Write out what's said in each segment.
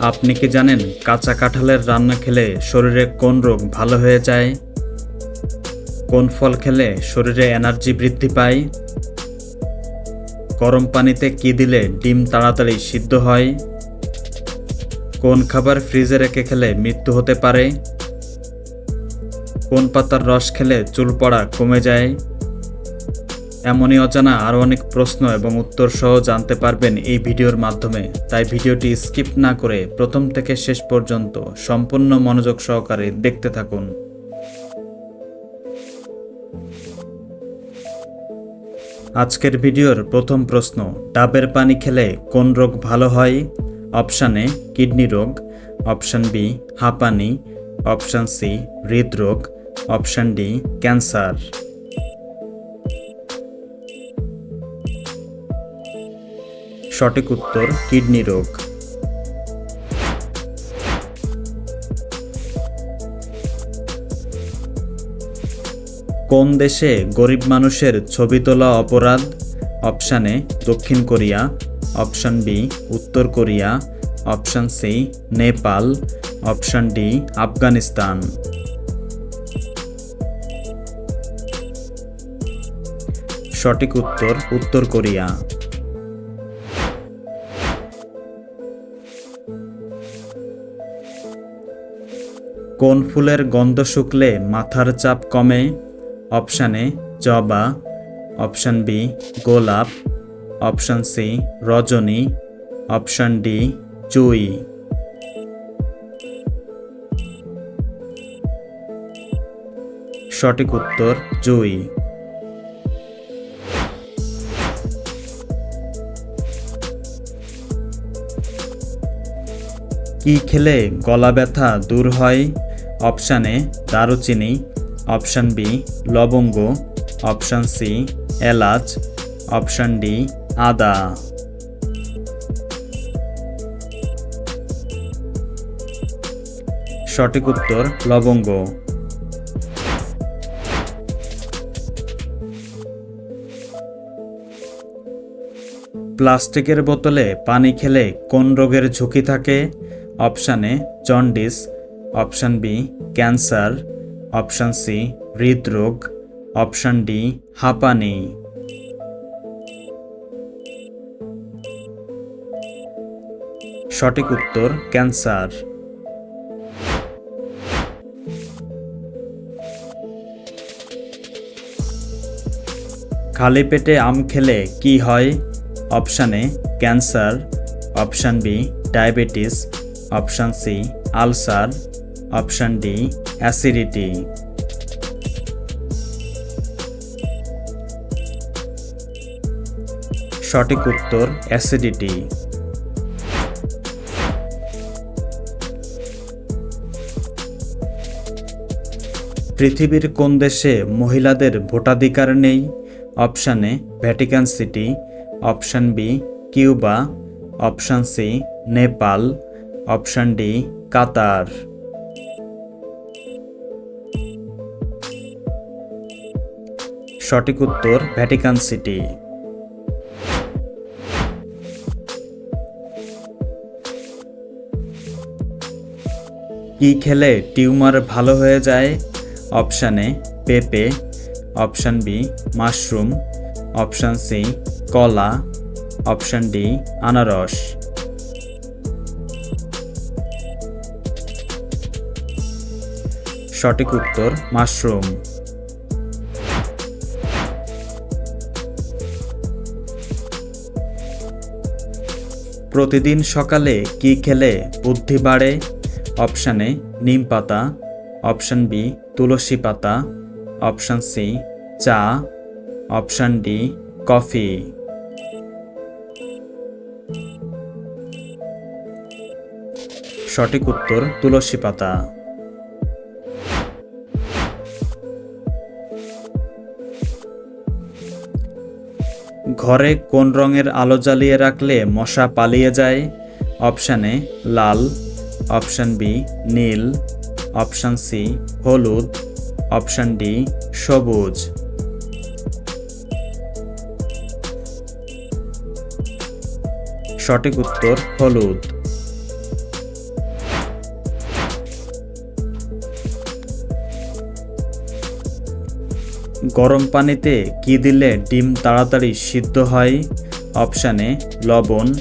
আপনি কি জানেন কাঁচা কাঁঠালের রান্না খেলে শরীরে কোন রোগ ভালো হয়ে যায়? কোন ফল খেলে শরীরে এনার্জি বৃদ্ধি পায়? গরম পানিতে কি দিলে ডিম তাড়াতাড়ি সিদ্ধ হয়? কোন খাবার ফ্রিজে রেখে খেলে মৃত্যু হতে পারে? কোন পাতার রস খেলে চুল পড়া কমে যায়? এমনই অজানা আরও অনেক প্রশ্ন এবং উত্তর সহ জানতে পারবেন এই ভিডিওর মাধ্যমে। তাই ভিডিওটি স্কিপ না করে প্রথম থেকে শেষ পর্যন্ত সম্পূর্ণ মনোযোগ সহকারে দেখতে থাকুন। আজকের ভিডিওর প্রথম প্রশ্ন, ডাবের পানি খেলে কোন রোগ ভালো হয়? অপশান এ, কিডনি রোগ। অপশান বি, হাঁপানি। অপশান সি, হৃদরোগ। Option D, cancer. সঠিক উত্তর কিডনি রোগ। কোন দেশে গরিব মানুষের ছবি তোলা অপরাধ? অপশান এ, দক্ষিণ কোরিয়া। অপশান বি, উত্তর Korea. Option C, Nepal. Option D, Afghanistan. সঠিক উত্তর উত্তর কোরিয়া। কোন ফুলের গন্ধ শুকলে মাথার চাপ কমে? অপশান এ, জবা। অপশান বি, গোলাপ। অপশান সি, রজনী। অপশান ডি চুই সঠিক উত্তর, জুই। কি খেলে গলা ব্যথা দূর হয়? অপশান এ দারুচিনি, অপশান বি লবঙ্গ, অপশান সি এলাচ, অপশান ডি আদা। সঠিক উত্তর লবঙ্গ। প্লাস্টিকের বোতলে পানি খেলে কোন রোগের ঝুঁকি থাকে? Option A jaundice option B, cancer, option C, হৃদরোগ, অপশান ডি, হাঁপানি। সঠিক উত্তর, ক্যান্সার। খালি পেটে আম খেলে কি হয়? Option A, cancer. Option B, diabetes. Option C, ulcer. Option D, acidity. সঠিক উত্তর, অ্যাসিডিটি। পৃথিবীর কোন দেশে মহিলাদের ভোটাধিকার নেই? Option A, Vatican city. Option B, Cuba. Option C, Nepal. Option D, Qatar. সঠিক উত্তর ভ্যাটিকান সিটি। কি খেলে টিউমার ভালো হয়ে যায়? অপশান এ, পেঁপে, option B, mushroom, option C, কলা, অপশান ডি, আনারস। সঠিক উত্তর মাশরুম। প্রতিদিন সকালে কি খেলে বুদ্ধি বাড়ে? অপশানে নিম পাতা। অপশান বি, তুলসী পাতা। অপশান সি, চা। Option D, coffee. সঠিক উত্তর, তুলসী পাতা। ঘরে কোন রঙের আলো জ্বালিয়ে রাখলে মশা পালিয়ে যায়? অপশান এ, লাল। অপশান বি, নীল। অপশান সি, হলুদ। অপশান ডি, সবুজ। সঠিক উত্তর হলুদ। গরম পানিতে কি দিলে ডিম তাড়াতাড়ি সিদ্ধ হয়? অপশান এ, লবণ।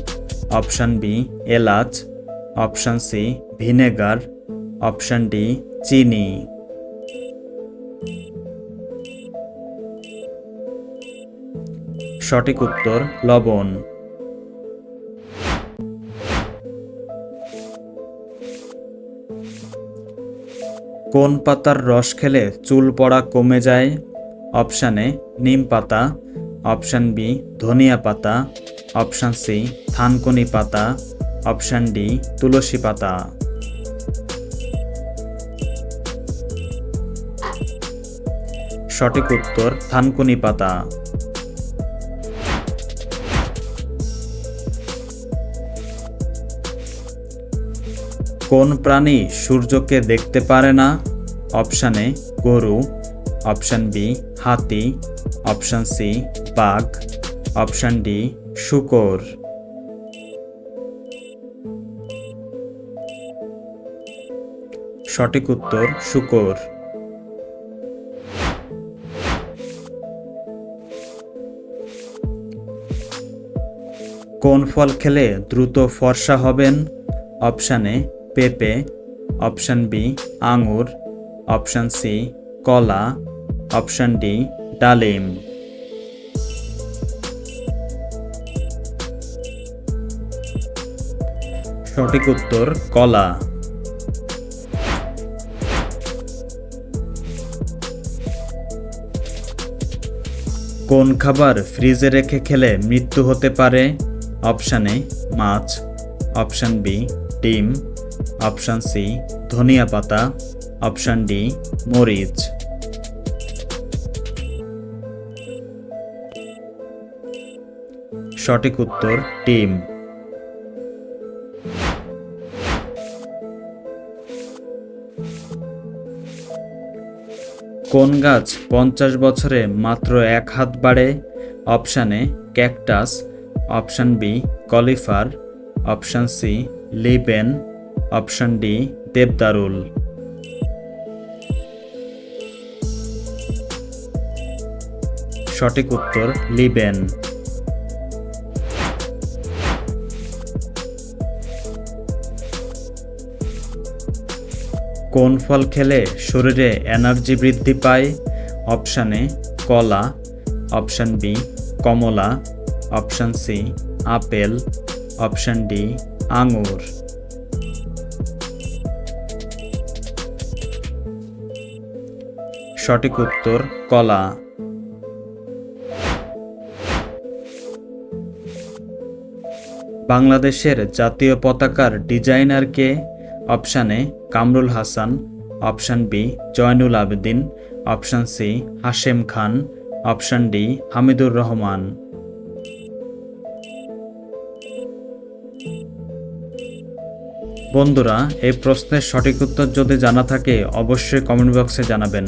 অপশান বি, এলাচ। Option C, vinegar. Option D, চিনি। সঠিক উত্তর, লবণ। কোন পাতার রস খেলে চুল পড়া কমে যায়? অপশান এ, নিম পাতা। অপশান বি, ধনিয়া পাতা। অপশান সি, থানকুনি পাতা। অপশান ডি, তুলসী পাতা। সঠিক উত্তর, থানকুনি পাতা। কোন প্রাণী সূর্যকে দেখতে পারে না? অপশানে গরু। অপশান বি হাতি অপশান সি বাঘ অপশান ডি শুকর সঠিক উত্তর শুকর কোন ফল খেলে দ্রুত ফর্সা হবেন? অপশানে পেঁপে. অপশান বি আঙুর. অপশান সি কলা, অপশান ডি, ডালিম। সঠিক উত্তর, কলা। কোন খাবার ফ্রিজে রেখে খেলে মৃত্যু হতে পারে? অপশান এ, মাছ। অপশান বি, ডিম। অপশান সি, ধনিয়া পাতা। অপশান ডি, মরিচ। সঠিক উত্তর, টিম। কোন গাছ পঞ্চাশ বছরে মাত্র এক হাত বাড়ে? Option A, cactus. Option B, কলিফার। Option C, লিবেন। অপশান ডি, দেবদারুল। সঠিক উত্তর, লিবেন। কোন ফল খেলে শরীরে এনার্জি বৃদ্ধি পায়? অপশান এ, কলা। অপশান বি, কমলা। Option C, apple. Option D, আঙুর। সঠিক উত্তর, কলা। বাংলাদেশের জাতীয় পতাকার ডিজাইনার কে? Option Kamrul Hasan, option B, Zainul Abedin, option C, Hashem Khan, option D, Hamidur Rahman. বন্ধুরা, এই প্রশ্নের সঠিক উত্তর যদি জানা থাকে, অবশ্যই কমেন্ট বক্সে জানাবেন।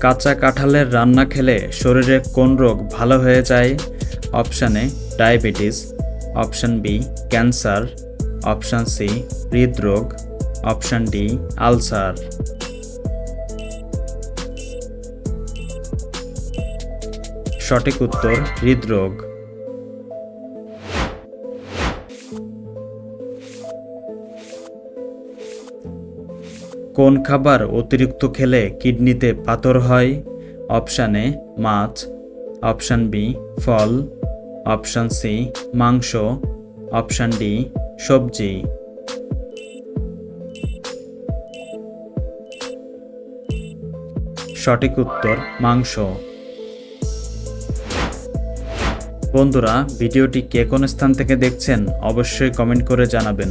কাঁচা কাঁঠালের রান্না খেলে শরীরে কোন রোগ ভালো হয়ে যায়? Option A diabetes, option B cancer, option C হৃদরোগ, অপশান ডি আলসার। সঠিক উত্তর হৃদরোগ। কোন খাবার অতিরিক্ত খেলে কিডনিতে পাথর হয়? অপশান এ মাছ, অপশান বি ফল অপশান সি, মাংস। অপশান ডি, সবজি। সঠিক উত্তর, মাংস। বন্ধুরা, ভিডিওটি কে কোন স্থান থেকে দেখছেন, অবশ্যই কমেন্ট করে জানাবেন।